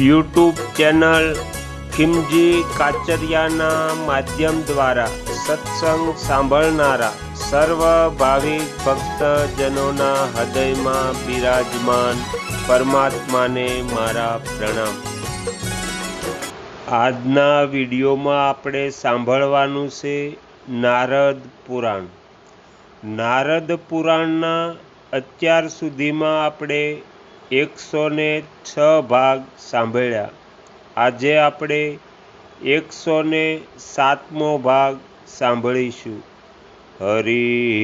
YouTube channel ખિમજી કાચરિયાના માધ્યમ દ્વારા સત્સંગ સાંભળનારા સર્વ ભાવિક ભક્તજનોના હૃદયમાં બિરાજમાન પરમાત્માને મારા પ્રણામ. આજના વિડીયોમાં આપણે સાંભળવાનું છે નારદ પુરાણ. નારદ પુરાણના અત્યાર સુધીમાં આપણે એકસો ને છ ભાગ સાંભળ્યા. આજે આપણે એકસો ને સાતમો ભાગ સાંભળીશું. હરિ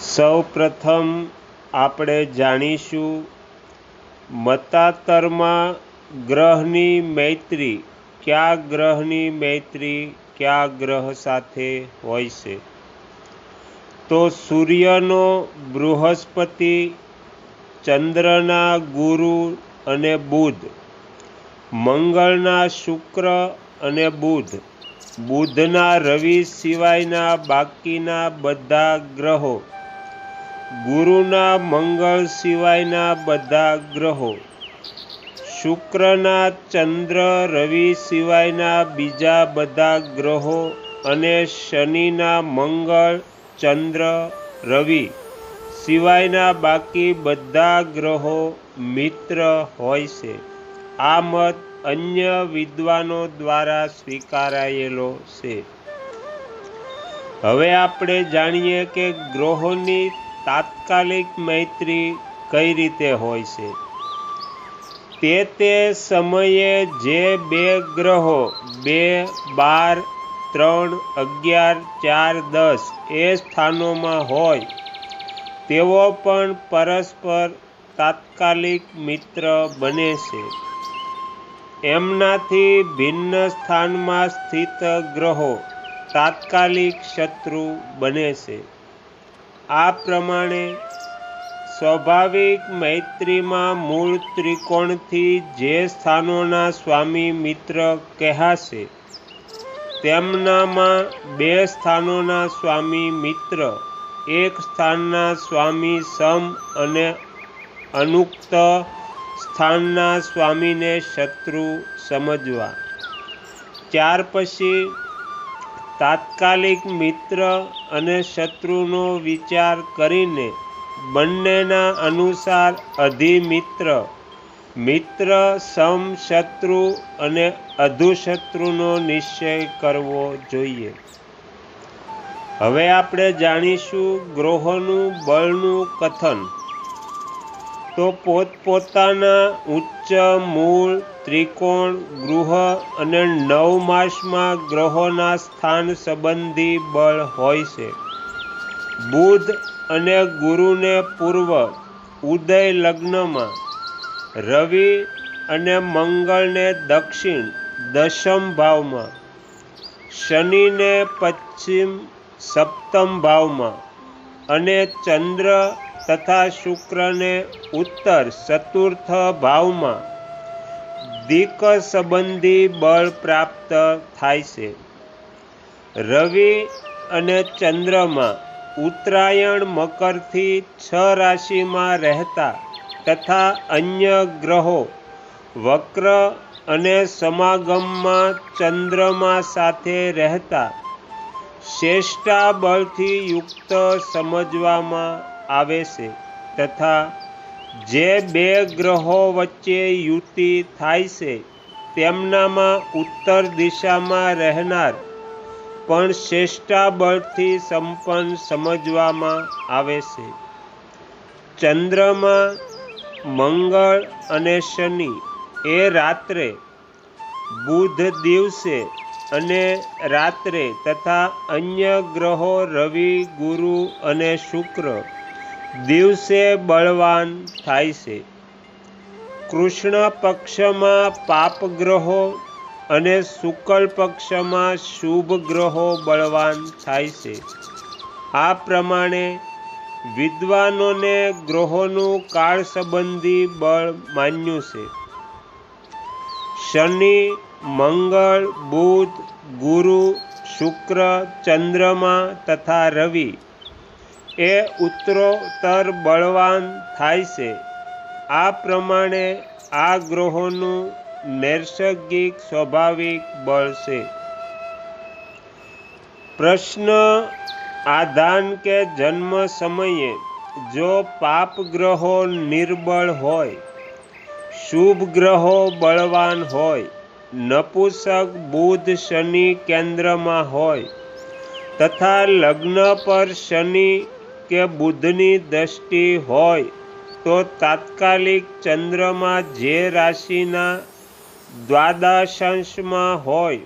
સૌ પ્રથમ આપણે જાણીશું મતાતરમાં ગ્રહની મૈત્રી. કયા ગ્રહની મૈત્રી, કયા ગ્રહ સાથે હોય છે? તો સૂર્યનો બૃહસ્પતિ, ચંદ્રના ગુરુ અને બુધ, મંગળના શુક્ર અને બુધ, બુધના રવિ સિવાયના બાકીના બધા ગ્રહો, ગુરુના મંગળ સિવાયના બધા ગ્રહો, શુક્રના ચંદ્ર રવિ સિવાયના બીજા બધા ગ્રહો અને શનિના મંગળ ચંદ્ર, રવિ. સિવાયના બાકી બધા ગ્રહો મિત્ર હોય છે. આ મત અન્ય વિદ્વાનો દ્વારા સ્વીકારાયેલો છે. હવે આપણે જાણીએ કે ગ્રહોની તાત્કાલિક મૈત્રી કઈ રીતે હોય છે. તે તે સમયે જે બે ગ્રહો, બે બાર ત્રણ, અગિયાર, ચાર, દસ એ સ્થાનોમાં હોય. તેઓ પણ પરસ્પર તાત્કાલિક મિત્ર બને છે. એમનાથી ભિન્ન સ્થાનમાં સ્થિત ગ્રહો તાત્કાલિક શત્રુ બને છે. આ પ્રમાણે સ્વાભાવિક મૈત્રીમાં મૂળ ત્રિકોણથી જે સ્થાનોના સ્વામી મિત્ર કહેશે. તેમનામાં બે સ્થાનોના સ્વામી મિત્ર, એક સ્થાનના સ્વામી સમ અને અનુક્ત સ્થાનના સ્વામીને શત્રુ સમજવા. ત્યાર પછી તાત્કાલિક મિત્ર અને શત્રુનો વિચાર કરીને બંનેના અનુસાર અધિમિત્ર મિત્ર, સમ, શત્રુ અને અધુશત્રુનો નિશ્ચય કરવો જોઈએ. હવે આપણે જાણીશું ગ્રહોનું, બળનું કથન. તો પોતપોતાના ઉચ્ચ, મૂળ, ત્રિકોણ, ગૃહ અને નવ માસમાં ગ્રહોના સ્થાન સંબંધી બળ હોય છે. બુધ અને ગુરુને પૂર્વ, ઉદય લગ્નમાં રવિ અને મંગળને દક્ષિણ દશમ ભાવમાં, શનિને પશ્ચિમ સપ્તમ ભાવમાં અને ચંદ્ર તથા શુક્રને ઉત્તર ચતુર્થ ભાવમાં. દિક સંબંધી બળ પ્રાપ્ત થાય છે. રવિ અને ચંદ્રમાં ઉત્તરાયણ મકરથી છ રાશિમાં રહેતા તથા અન્ય ગ્રહો, વક્ર અને સમાગમમાં ચંદ્રમા સાથે રહેતા શ્રેષ્ઠા બળથી યુક્ત સમજવામાં આવે છે તથા જે બે ગ્રહો વચ્ચે યુતિ થાય છે તેમનામાં ઉત્તર દિશામાં રહેનાર પણ શ્રેષ્ઠા બળથી સંપન્ન સમજવામાં આવે છે. ચંદ્રમાં મંગળ અને શનિ એ રાત્રે, બુધ દિવસે અને રાત્રે તથા અન્ય ગ્રહો રવિ, ગુરુ અને શુક્ર દિવસે બળવાન થાય છે. કૃષ્ણ પક્ષમાં પાપ ગ્રહો અને શુક્લ પક્ષમાં શુભ ગ્રહો બળવાન થાય છે. આ પ્રમાણે વિદ્વાનોને ગ્રહોનું કાળ સંબંધી બળ માન્યું છે. શનિ, મંગળ, બુધ, ગુરુ, શુક્ર, ચંદ્રમા તથા રવિ એ ઉત્તરોત્તર બળવાન થાય છે. આ પ્રમાણે આ ગ્રહોનું નૈસર્ગિક સ્વાભાવિક બળ છે. પ્રશ્ન આધાન કે જન્મ સમયે જો પાપ ગ્રહો નિર્બળ હોય, શુભ ગ્રહો બળવાન હોય, નપુસક બુધ શનિ કેન્દ્રમાં હોય, તથા લગ્ન પર શનિ કે બુધની દ્રષ્ટિ હોય, તો તાત્કાલિક ચંદ્રમાં જે રાશિના દ્વાદશાંશમાં હોય,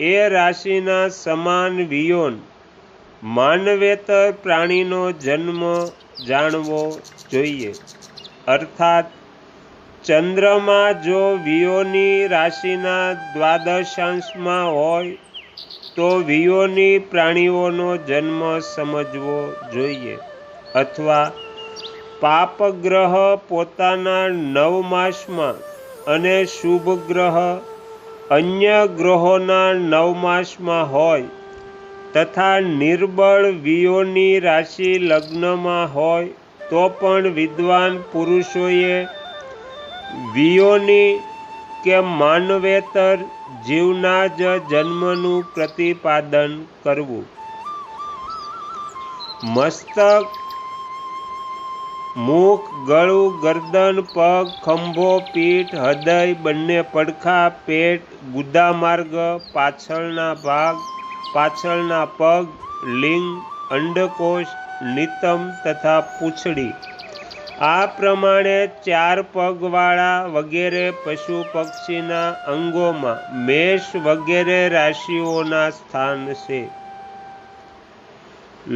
એ રાશિના સમાન વિયોન માનવેતર પ્રાણીનો જન્મ જાણવો જોઈએ. અર્થાત, ચંદ્રમાં જો વિયોની રાશિના દ્વાદશાંશમાં હોય, તો વિયોની પ્રાણીઓનો જન્મ સમજવો જોઈએ. અથવા, પાપગ્રહ પોતાના નવ માસમાં અને શુભ ગ્રહ અન્ય ગ્રહોના નવમાસમાં હોય તથા નિર્બળ વિયોની રાશિ લગ્નમાં હોય, તો પણ વિદ્વાન પુરુષોએ વિયોની કે માનવેતર જીવના જ જન્મનું પ્રતિપાદન કરવું. મસ્તક, મુખ, ગળું, ગરદન, પગ, ખંભો, પીઠ, હૃદય, બંને પડખા, પેટ ગુદા માર્ગ પાછળના ભાગ પાછળના પગ, લિંગ અંડકોશ નિતમ તથા પૂંછડી. આ પ્રમાણે ચાર પગવાળા વગેરે પશુ પક્ષીના અંગોમાં મેષ વગેરે રાશિઓના સ્થાન છે.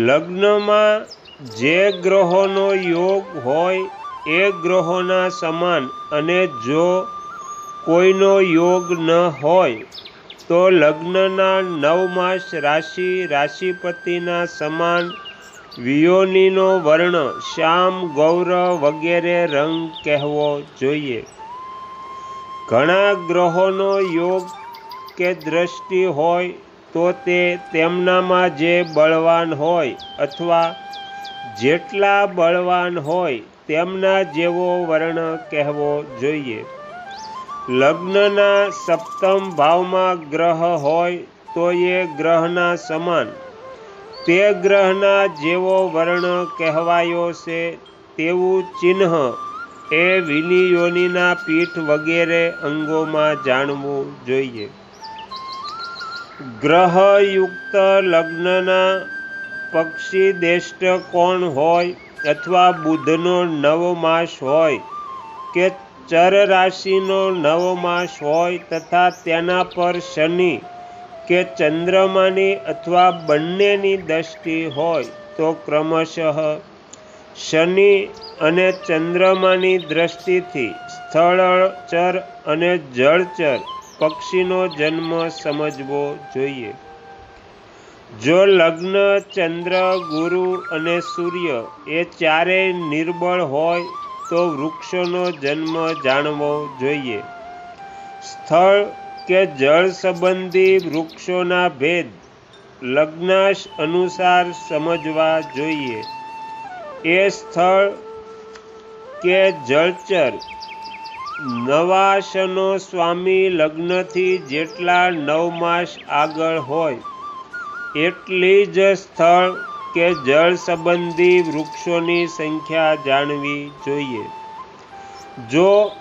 લગ્નમાં જે ગ્રહોનો યોગ હોય એ ગ્રહોના સમાન અને જો કોઈનો યોગ ન હોય તો લગ્નના નવ રાશિ રાશિપતિના સમાન વિયોનીનો વર્ણ શ્યામ, ગૌર વગેરે રંગ કહેવો જોઈએ. ઘણા ગ્રહોનો યોગ કે દ્રષ્ટિ હોય તો તે તેમનામાં જે બળવાન હોય અથવા જેટલા બળવાન હોય તેમના જેવો વર્ણ કહેવો જોઈએ. લગ્નના સપ્તમ ભાવમાં ગ્રહ હોય તો એ ગ્રહના સમાન. તે ગ્રહના જેવો વર્ણ કહેવાયો છે, તેવું ચિહ્ન એ વિનિયોનીના પીઠ વગેરે અંગોમાં જાણવું જોઈએ. ગ્રહયુક્ત લગ્નના પક્ષી દેષ્ટ કોણ હોય અથવા બુધનો નવમાસ હોય કે ચર રાશિનો નવમાસ હોય તથા તેના પર શનિ કે ચંદ્રમાની અથવા બંનેની દ્રષ્ટિ હોય તો ક્રમશઃ શનિ અને ચંદ્રમાની દ્રષ્ટિથી સ્થળચર અને જળચર પક્ષીનો જન્મ સમજવો જોઈએ. જો લગ્ન, ચંદ્ર, ગુરુ અને સૂર્ય એ ચારેય નિર્બળ હોય તો વૃક્ષોનો જન્મ જાણવો જોઈએ. સ્થળ કે જળ સંબંધી વૃક્ષોના ભેદ લગ્નાશ અનુસાર સમજવા જોઈએ. એ સ્થળ કે જળચર નવાશનો સ્વામી લગ્નથી જેટલા નવ માસ આગળ હોય, એટલી જ સ્થળ કે જળ સંબંધી વૃક્ષોની સંખ્યા જાણવી જોઈએ. જો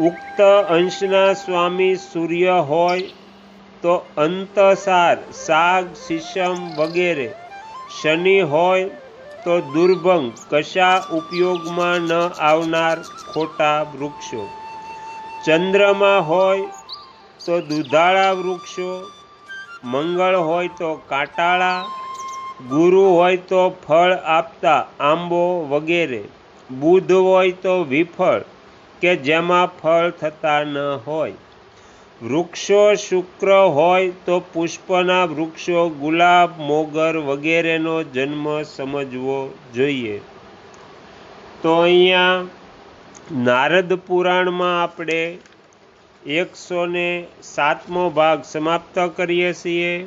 ઉક્ત અંશના સ્વામી સૂર્ય હોય, તો અંતસાર, સાગ, શીશમ વગેરે. શનિ હોય, તો દુર્ભંગ, કશા ઉપયોગમાં ન આવનાર ખોટા વૃક્ષો. ચંદ્રમાં હોય, તો દુધાળા વૃક્ષો. મંગળ હોય, તો કાંટાળા. ગુરુ હોય તો ફળ આપતા આંબો વગેરે. બુધ હોય તો વિફળ, કે જેમાં ફળ થતા ન હોય. વૃક્ષો શુક્ર હોય તો પુષ્પના વૃક્ષો, ગુલાબ, મોગર વગેરેનો જન્મ સમજવો જોઈએ. તો અહીંયા નારદ પુરાણમાં આપણે એકસો ને સાતમો ભાગ સમાપ્ત કરીએ છીએ.